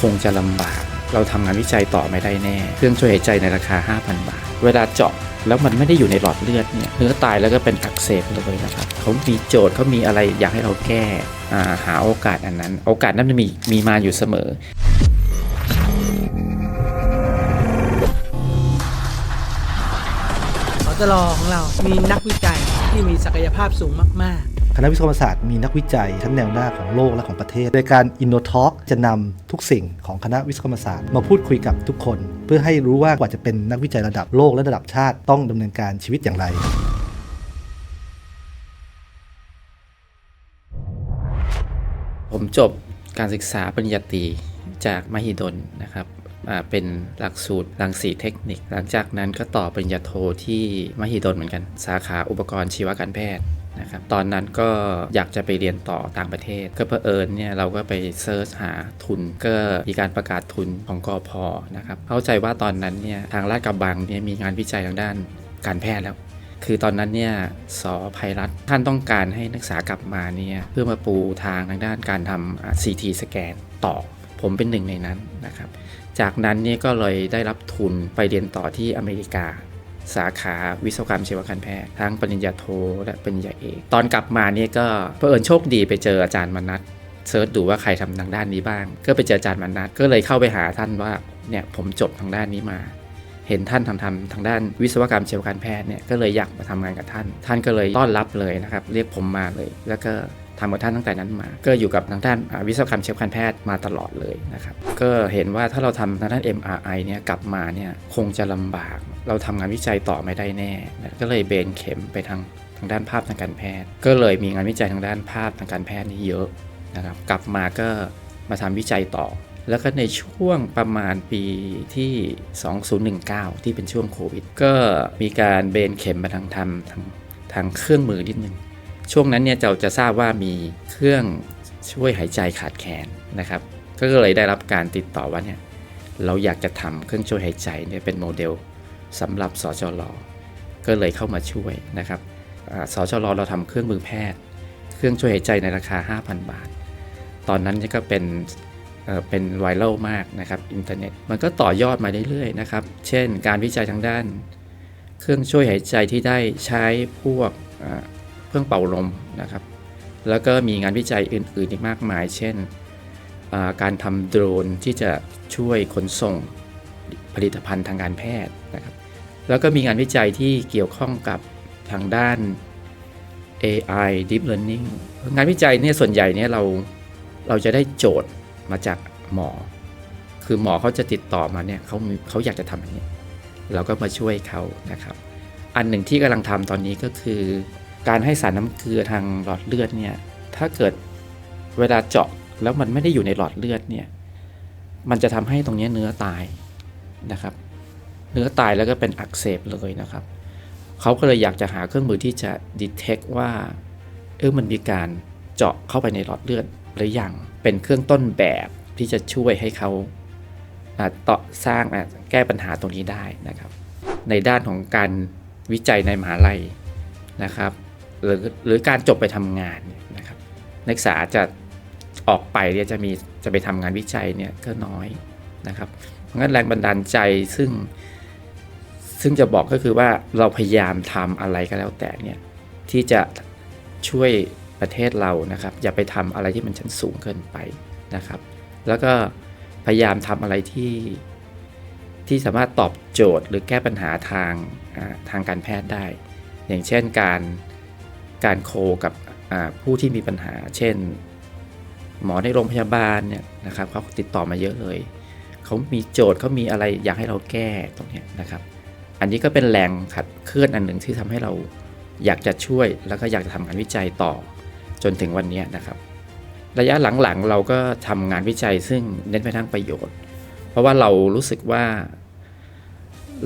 คงจะลำบาก เราทำงานวิจัยต่อไม่ได้แน่ เครื่องช่วยหายใจในราคา 5,000 บาท เวลาเจาะแล้วมันไม่ได้อยู่ในหลอดเลือดเนี่ยเนื้อตายแล้วก็เป็นอักเสบเลยนะครับเขามีโจทย์เขามีอะไรอยากให้เราแก้าหาโอกาสอันนั้น โอกาสนั้นมันมีมีมาอยู่เสมอตลของเรามีนักวิจัยที่มีศักยภาพสูงมาก ณะวิศวกรรมศาสตร์มีนักวิจัยชั้นแนวหน้าของโลกและของประเทศ ในการ i n n o t a l k จะนำทุกสิ่งของคณะวิศวกรรมศาสตร์ มาพูดคุยกับทุกคน เพื่อให้รู้ว่ากว่าจะเป็นนักวิจัยระดับโลกและระดับชาติต้องดำเนินการชีวิตอย่างไรผมจบการศึกษาปริญญาตรีจากมหิดลนะครับเป็นหลักสูตรรังสีเทคนิค หลังจากนั้นก็ต่อปริญญาโทที่มหิดลเหมือนกัน สาขาอุปกรณ์ชีวการแพทย์ นะครับตอนนั้นก็อยากจะไปเรียนต่อต่างประเทศ ก็เผอิญเนี่ยเราก็ไปเซิร์ชหาทุน ก็มีการประกาศทุนของกอพอนะครับเข้าใจว่าตอนนั้นเนี่ยทางราชกระบังเนี่ยมีงานวิจัยทางด้านการแพทย์แล้วคือตอนนั้นเนี่ยสอภัยรัฐท่านต้องการให้นักศึกษากลับมาเนี่ยเพื่อมาปูทางทางด้านการทำ CT สแกนต่อ ผมเป็นหนึ่งในนั้นนะครับ จากนั้นเนี่ยก็เลยได้รับทุนไปเรียนต่อที่อเมริกา สาขาวิศวกรรมชีวการแพทย์ทั้งปริญญาโทและปริญญาเอกตอนกลับมาเนี่ยก็เผอิญโชคดีไปเจออาจารย์มนัทเซิร์ชดูว่าใครทำทางด้านนี้บ้าง ก็ไปเจออาจารย์มนัทก็เลยเข้าไปหาท่านว่าเนี่ยผมจบทางด้านนี้มา เห็นท่านทำทำทางด้านวิศวกรรมเชีวการแพทย์เนี่ยก็เลยอยากมาทำงานกับท่าน ท่านก็เลยต้อนรับเลยนะครับเรียกผมมาเลย แล้วก็ทำกับท่านตั้งแต่นั้นมา ก็อยู่กับทางด้านวิศวกรรมเชีวการแพทย์มาตลอดเลยนะครับ ก็เห็นว่าถ้าเราทำทางด้าน MRI เนี่ยกลับมาเนี่ยคงจะลำบาก เราทำงานวิจัยต่อไม่ได้แน่ ก็เลยเบนเข็มไปทางทางด้านภาพทางการแพทย์ ก็เลยมีงานวิจัยทางด้านภาพทางการแพทย์นี่เยอะนะครับ กลับมาก็มาทำวิจัยต่อ แล้วก็ในช่วงประมาณปีที่ 2019 ที่เป็นช่วงโควิด ก็มีการเบนเข็มมาทางทำทางทางเครื่องมือนิดนึง ช่วงนั้นเนี่ยเราจะทราบว่ามีเครื่องช่วยหายใจขาดแคลนนะครับ ก็เลยได้รับการติดต่อว่าเนี่ยเราอยากจะทำเครื่องช่วยหายใจเนี่ยเป็นโมเดล สำหรับสจลก็เลยเข้ามาช่วยนะครับสจลเราทำเครื่องมือแพทย์ เครื่องช่วยหายใจในราคา 5,000 บาท ตอนนั้นก็เป็นเป็นไวรัลมากนะครับอินเทอร์เน็ตมันก็ต่อยอดมาเรื่อยๆนะครับ เช่น การวิจัยทางด้าน เครื่องช่วยหายใจที่ได้ใช้พวกเครื่องเป่าลมนะครับ แล้วก็มีงานวิจัยอื่นๆอีกมากมาย เช่น การทำโดรนที่จะช่วยขนส่ง ผลิตภัณฑ์ทางการแพทย์นะครับ แล้วก็มีงานวิจัยที่เกี่ยวข้องกับทางด้าน AI Deep Learning งานวิจัยเนี่ยส่วนใหญ่เนี่ยเราเราจะได้โจทย์มาจากหมอ คือหมอเขาจะติดต่อมาเนี่ยเขาเขาอยากจะทำอย่างนี้ เราก็มาช่วยเขานะครับ อันหนึ่งที่กำลังทำตอนนี้ก็คือ การให้สารน้ำเกลือทางหลอดเลือดเนี่ยถ้าเกิดเวลาเจาะแล้วมันไม่ได้อยู่ในหลอดเลือดเนี่ยมันจะทำให้ตรงนี้เนื้อตาย นะครับ เนื้อตายแล้วก็เป็นอักเสบเลยนะครับ เขาก็เลยอยากจะหาเครื่องมือที่จะ detect ว่าเออมันมีการเจาะเข้าไปในหลอดเลือดหรือยังเป็นเครื่องต้นแบบที่จะช่วยให้เขาอ่าต่อสร้างแก้ปัญหาตรงนี้ได้นะครับ ในด้านของการวิจัยในมหาลัยนะครับหรือหรือการจบไปทำงานนะครับ นักศึกษาจะออกไปเนี่ยจะมีจะไปทำงานวิจัยเนี่ยก็น้อยนะครับ งั้นแรงบันดาลใจซึ่งซึ่งจะบอกก็คือว่าเราพยายามทำอะไรก็แล้วแต่เนี่ยที่จะช่วยประเทศเรานะครับ อย่าไปทำอะไรที่มันชั้นสูงเกินไปนะครับ แล้วก็พยายามทำอะไรที่ที่สามารถตอบโจทย์หรือแก้ปัญหาทางทางการแพทย์ได้ อย่างเช่นการการโคกับผู้ที่มีปัญหา เช่น หมอในโรงพยาบาลเนี่ยนะครับเขาติดต่อมาเยอะเลย เขามีโจทย์เขามีอะไรอยากให้เราแก้ตรงนี้นะครับ อันนี้ก็เป็นแรงขัดเคลื่อนอันหนึ่งที่ทำให้เราอยากจะช่วยแล้วก็อยากจะทำงานวิจัยต่อ จนถึงวันนี้นะครับ ระยะหลังๆเราก็ทำงานวิจัยซึ่งเน้นไปทางประโยชน์ เพราะว่าเรารู้สึกว่า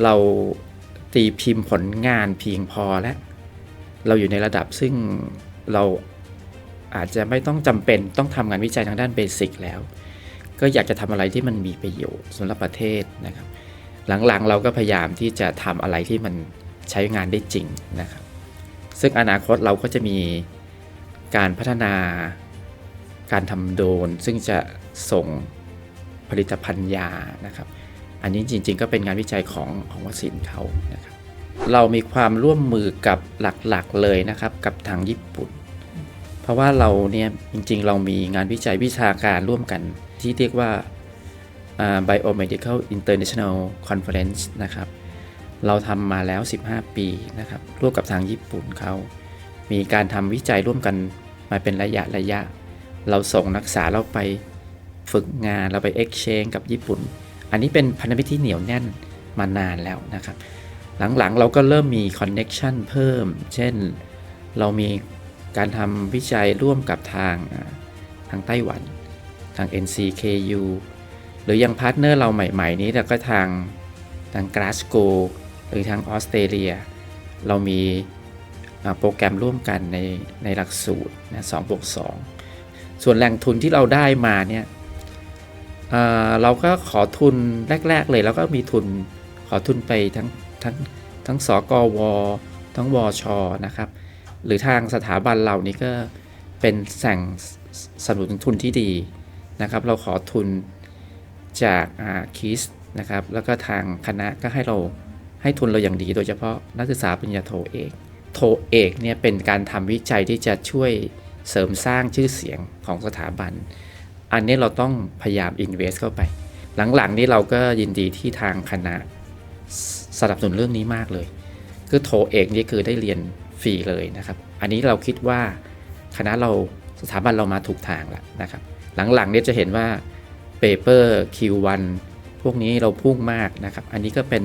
เราตีพิมพ์ผลงานเพียงพอและเราอยู่ในระดับซึ่งเราอาจจะไม่ต้องจำเป็นต้องทำงานวิจัยทางด้านเบสิกแล้ว ก็อยากจะทำอะไรที่มันมีประโยชน์สำหรับประเทศนะครับ หลังๆเราก็พยายามที่จะทำอะไรที่มันใช้งานได้จริงนะครับ ซึ่งอนาคตเราก็จะมีการพัฒนาการทำโดรนซึ่งจะส่งผลิตภัณฑ์ยานะครับ อันนี้จริง ๆ ก็เป็นงานวิจัยของของวัคซีนเขานะครับ เรามีความร่วมมือกับหลักๆเลยนะครับกับทางญี่ปุ่น เพราะว่าเราเนี่ยจริงๆ เรามีงานวิจัยวิชาการร่วมกัน ที่เรียกว่า Biomedical International Conference นะครับ เราทำมาแล้ว 15 ปีนะครับ ร่วมกับทางญี่ปุ่นเขา มีการทำวิจัยร่วมกันมาเป็นระยะระยะ เราส่งนักศึกษาเราไปฝึกงานเราไป exchange กับญี่ปุ่น อันนี้เป็นพันธมิตรที่เหนียวแน่นมานานแล้วนะครับ หลังๆเราก็เริ่มมี connection เพิ่ม เช่น เรามีการทำวิจัยร่วมกับทางทางไต้หวัน ทาง NCKU หรือยังพาร์ทเนอร์เราใหม่ ๆ นี้เราก็ทางทาง Glasgow หรือทางออสเตรเลีย เรามีโปรแกรมร่วมกันในในหลักสูตรนะ2บวก2ส่วนแหล่งทุนที่เราได้มาเนี่ยเเราก็ขอทุนแรก ๆ เลย แล้วก็มีทุนขอทุนไปทั้งทั้งทั้งสกว ทั้งวชนะครับ หรือทางสถาบันเรานี่ก็เป็นแสล่งสนับสนุนทุนที่ดี นะครับ เราขอทุนจากคิสนะครับ แล้วก็ทางคณะก็ให้เราให้ทุนเราอย่างดี โดยเฉพาะนักศึกษาปริญญาโทเอก โทเอกเนี่ยเป็นการทำวิจัยที่จะช่วยเสริมสร้างชื่อเสียงของสถาบัน อันนี้เราต้องพยายาม invest เข้าไป หลังๆนี้เราก็ยินดีที่ทางคณะสนับสนุนเรื่องนี้มากเลย คือโทเอกนี่คือได้เรียนฟรีเลยนะครับ อันนี้เราคิดว่าคณะเราสถาบันเรามาถูกทางแล้วนะครับ หลังๆเนี่ยจะเห็นว่าเปเปอร์ Q1 พวกนี้เราพุ่งมากนะครับ อันนี้ก็เป็น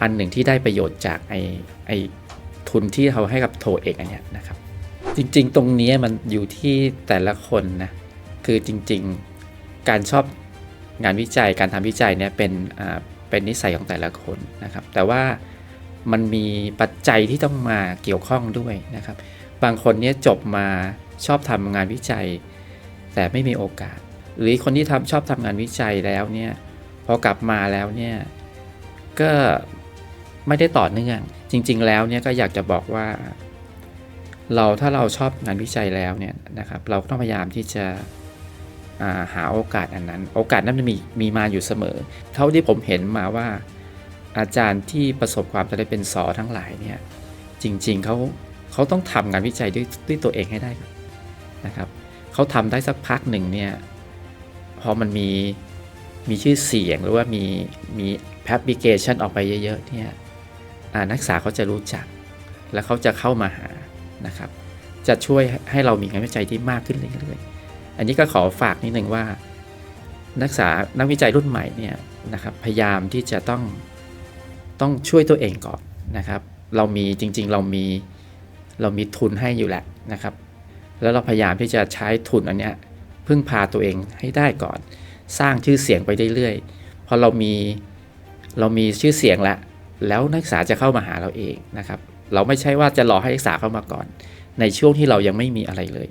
อันหนึ่งที่ได้ประโยชน์จากไอไอทุนที่เขาให้กับโทเอกอันเนี้ยนะครับ จริงๆ ตรงนี้มันอยู่ที่แต่ละคนนะ คือจริงๆ การชอบงานวิจัยการทำวิจัยเนี่ยเป็นอ่าเป็นนิสัยของแต่ละคนนะครับ แต่ว่ามันมีปัจจัยที่ต้องมาเกี่ยวข้องด้วยนะครับ บางคนเนี่ยจบมาชอบทำงานวิจัย แต่ไม่มีโอกาส หรือคนที่ทำชอบทำงานวิจัยแล้วเนี่ยพอกลับมาแล้วเนี่ยก็ไม่ได้ต่อเนื่อง จริง ๆ แล้วเนี่ยก็อยากจะบอกว่า เราถ้าเราชอบงานวิจัยแล้วเนี่ยนะครับ เราต้องพยายามที่จะาหาโอกาสอันนั้น โอกาสนั้นมันมีมีมาอยู่เสมอ เท่าที่ผมเห็นมาว่า อาจารย์ที่ประสบความสำเร็จเป็นสอทั้งหลายเนี่ยจริง ๆเขาเขาต้องทำงานวิจัยด้วยด้วยตัวเองให้ได้ เขาทำได้สักพักหนึ่งเนี่ยพอมันมีมีชื่อเสียงหรือว่ามีมีแอปพลิเคชันออกไปเยอะๆเนี่ยนักศึกษาเขาจะรู้จัก แล้วเขาจะเข้ามาหานะครับ จะช่วยให้เรามีงานวิจัยที่มากขึ้นเรื่อยๆ อันนี้ก็ขอฝากนิดนึงว่า นักศึกษานักวิจัยรุ่นใหม่เนี่ยนะครับพยายามที่จะต้องต้องช่วยตัวเองก่อนนะครับ เรามีจริงๆเรามีเรามีทุนให้อยู่แหละนะครับ แล้วเราพยายามที่จะใช้ทุนอันเนี้ยพึ่งพาตัวเองให้ได้ก่อน สร้างชื่อเสียงไปเรื่อยๆพอเรามีเรามีชื่อเสียงแล้วแล้วนักศึกษาจะเข้ามาหาเราเองนะครับ เราไม่ใช่ว่าจะรอให้นักศึกษาเข้ามาก่อน ในช่วงที่เรายังไม่มีอะไรเลย